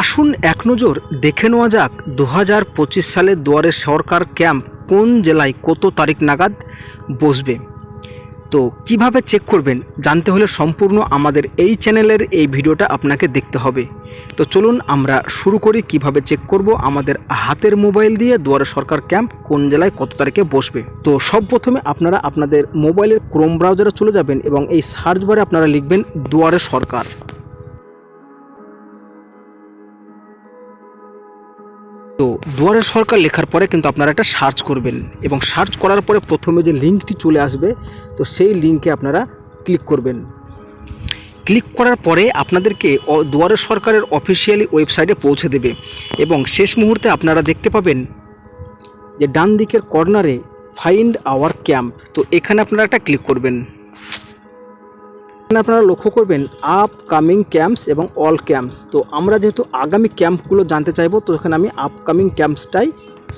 আসুন এক নজর, দেখে নেওয়া যাক দু হাজার পঁচিশ সালে দুয়ারে সরকার ক্যাম্প কোন জেলায় কত তারিখ নাগাদ বসবে। তো কীভাবে চেক করবেন, জানতে হলে সম্পূর্ণ আমাদের এই চ্যানেলের এই ভিডিওটা আপনাকে দেখতে হবে। তো চলুন আমরা শুরু করি, কীভাবে চেক করব আমাদের হাতের মোবাইল দিয়ে দুয়ারে সরকার ক্যাম্প কোন জেলায় কত তারিখে বসবে। তো সব প্রথমে আপনারা আপনাদের মোবাইলের ক্রোম ব্রাউজারে চলে যাবেন এবং এই সার্চ বারে আপনারা লিখবেন দুয়ারে সরকার। তো দুয়ারে সরকার লেখার পরে কিন্তু আপনারা একটা সার্চ করবেন এবং সার্চ করার পরে প্রথমে যে লিঙ্কটি চলে আসবে, তো সেই লিঙ্কে আপনারা ক্লিক করবেন। ক্লিক করার পরে আপনাদেরকে দুয়ারে সরকারের অফিসিয়ালি ওয়েবসাইটে পৌঁছে দেবে এবং শেষ মুহূর্তে আপনারা দেখতে পাবেন যে ডান দিকের কর্নারে ফাইন্ড আওয়ার ক্যাম্প তো এখানে আপনারা একটা ক্লিক করবেন। আপনারা লক্ষ্য করবেন আপকামিং ক্যাম্পস এবং অল ক্যাম্পস তো আমরা যেহেতু আগামী ক্যাম্পগুলো জানতে চাইব, তো এখানে আমি আপকামিং ক্যাম্পসটাই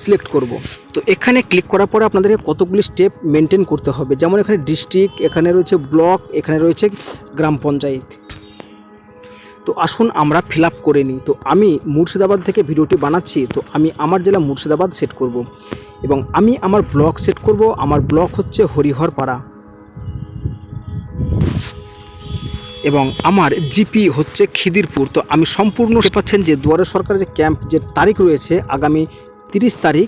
সিলেক্ট করব। তো এখানে ক্লিক করার পরে আপনাদেরকে কতগুলি স্টেপ মেনটেন করতে হবে। যেমন এখানে ডিস্ট্রিক্ট এখানে রয়েছে ব্লক এখানে রয়েছে গ্রাম পঞ্চায়েত। তো আসুন আমরা ফিল করে নিই। তো আমি মুর্শিদাবাদ থেকে ভিডিওটি বানাচ্ছি, তো আমি আমার জেলা মুর্শিদাবাদ সেট করব। এবং আমি আমার ব্লক সেট করব, আমার ব্লক হচ্ছে হরিহরপাড়া। এবং আমার জিপি হচ্ছে খিদিরপুর। তো আমি সম্পূর্ণ পাচ্ছেন যে দুয়ারে সরকারের যে ক্যাম্প যে তারিখ রয়েছে আগামী তিরিশ তারিখ,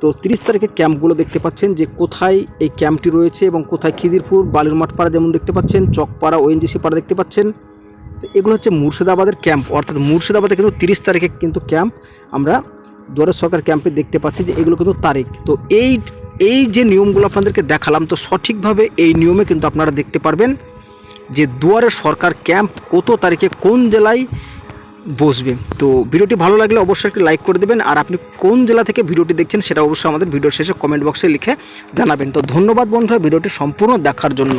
তো তিরিশ তারিখে ক্যাম্পগুলো দেখতে পাচ্ছেন যে কোথায় এই ক্যাম্পটি রয়েছে এবং কোথায় খিদিরপুর বালুরমাঠ পাড়া যেমন দেখতে পাচ্ছেন, চকপাড়া ওএনজিসি পাড়া দেখতে পাচ্ছেন। তো এগুলো হচ্ছে মুর্শিদাবাদের ক্যাম্প, অর্থাৎ মুর্শিদাবাদে কিন্তু তিরিশ তারিখে কিন্তু ক্যাম্প আমরা দুয়ারে সরকার ক্যাম্পে দেখতে পাচ্ছি যে এগুলো কিন্তু তারিখ। তো এই এই যে নিয়মগুলো আপনাদেরকে দেখালাম, তো সঠিকভাবে এই নিয়মে কিন্তু আপনারা দেখতে পারবেন। যে দুয়ারে সরকার ক্যাম্প কত তারিখে কোন জেলায় বসবে। তো ভিডিওটি ভালো লাগলে অবশ্যই একটি লাইক করে দেবেন, আর আপনি কোন জেলা থেকে ভিডিওটি দেখছেন সেটা অবশ্যই আমাদের ভিডিওর শেষে কমেন্ট বক্সে লিখে জানাবেন। তো ধন্যবাদ বন্ধুরা ভিডিওটি সম্পূর্ণ দেখার জন্য।